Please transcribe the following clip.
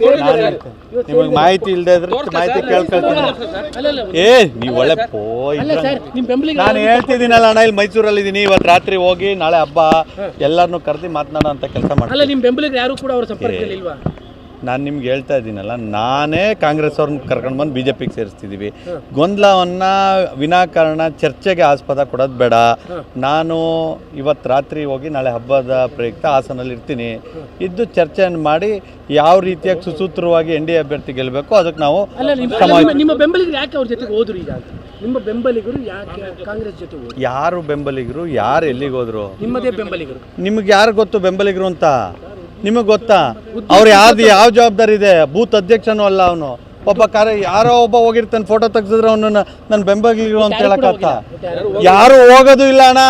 ನಿಮಗೆ ಮಾಹಿತಿ ಇಲ್ಲದೆ ಇದ್ರೆ ಮಾಹಿತಿ ಕೇಳ್ಕೊಳ್ತೀನಿ. ಏ ನೀವು ಒಳ್ಳೆ ಪೋ ಅಲ್ಲ ಸರ್ ನಿಮ್ಮ ಬೆಂಬಲಿಗ ನಾನು ಹೇಳ್ತಿದ್ದೀನಲ್ಲ ಅಣ್ಣ ಇಲ್ಲಿ ಮೈಸೂರಲ್ಲಿ ಇದ್ದೀನಿ ಇವತ್ತು ರಾತ್ರಿ ಹೋಗಿ ನಾಳೆ ಹಬ್ಬ ಎಲ್ಲರನ್ನೂ ಕರೆದು ಮಾತನಾಡೋ ಅಂತ ಕೆಲಸ ಮಾಡಿ ಅಲ್ಲ ನಿಮ್ಮ ಬೆಂಬಲಿಗರು ಯಾರು ಕೂಡ ಅವರ ಸಂಪರ್ಕದಲ್ಲಿ ಇಲ್ವಾ ನಾನು ನಿಮ್ಗೆ ಹೇಳ್ತಾ ಇದ್ದೀನಲ್ಲ ನಾನೇ ಕಾಂಗ್ರೆಸ್ ಅವ್ರನ್ನ ಕರ್ಕೊಂಡು ಬಂದು ಬಿ ಜೆ ಪಿಗೆ ಸೇರಿಸ್ತಿದ್ದೀವಿ ಗೊಂದಲವನ್ನು ವಿನಾಕಾರಣ ಚರ್ಚೆಗೆ ಆಸ್ಪದ ಕೊಡೋದು ಬೇಡ. ನಾನು ಇವತ್ತು ರಾತ್ರಿ ಹೋಗಿ ನಾಳೆ ಹಬ್ಬದ ಪ್ರಯುಕ್ತ ಹಾಸನಲ್ಲಿ ಇರ್ತೀನಿ. ಇದ್ದು ಚರ್ಚೆಯನ್ನು ಮಾಡಿ ಯಾವ ರೀತಿಯಾಗಿ ಸುಸೂತ್ರವಾಗಿ ಎನ್ ಡಿ ಎ ಅಭ್ಯರ್ಥಿ ಗೆಲ್ಲಬೇಕು ಅದಕ್ಕೆ ನಾವು ನಿಮ್ಮ ಬೆಂಬಲಿಗರು ಯಾಕೆ ಅವ್ರ ಜೊತೆಗೆ ಹೋದ್ರು ಈಗ? ನಿಮ್ಮ ಬೆಂಬಲಿಗರು ಯಾಕೆ ಕಾಂಗ್ರೆಸ್ ಜೊತೆ ಯಾರು ಬೆಂಬಲಿಗರು ಯಾರು ಎಲ್ಲಿಗೆ ಹೋದ್ರು? ನಿಮ್ಮದೇ ಬೆಂಬಲಿಗರು. ನಿಮ್ಗೆ ಯಾರು ಗೊತ್ತು ಬೆಂಬಲಿಗರು ಅಂತ? ನಿಮಗೆ ಗೊತ್ತಾ? ಅವ್ರು ಯಾವ್ದು ಯಾವ ಜವಾಬ್ದಾರಿ ಇದೆ? ಬೂತ್ ಅಧ್ಯಕ್ಷನೂ ಅಲ್ಲ ಅವನು. ಒಬ್ಬ ಕಾರ್ಯ ಯಾರೋ ಒಬ್ಬ ಹೋಗಿರ್ತಾನೆ ಫೋಟೋ ತೆಗ್ಸಿದ್ರೆ ಅವನನ್ನ ನನ್ನ ಬೆಂಬಲಿಗರು ಅಂತ ಹೇಳಕ್ಕಾಗ್ತಾ ಯಾರು ಹೋಗೋದು ಇಲ್ಲ ಅಣ್ಣ.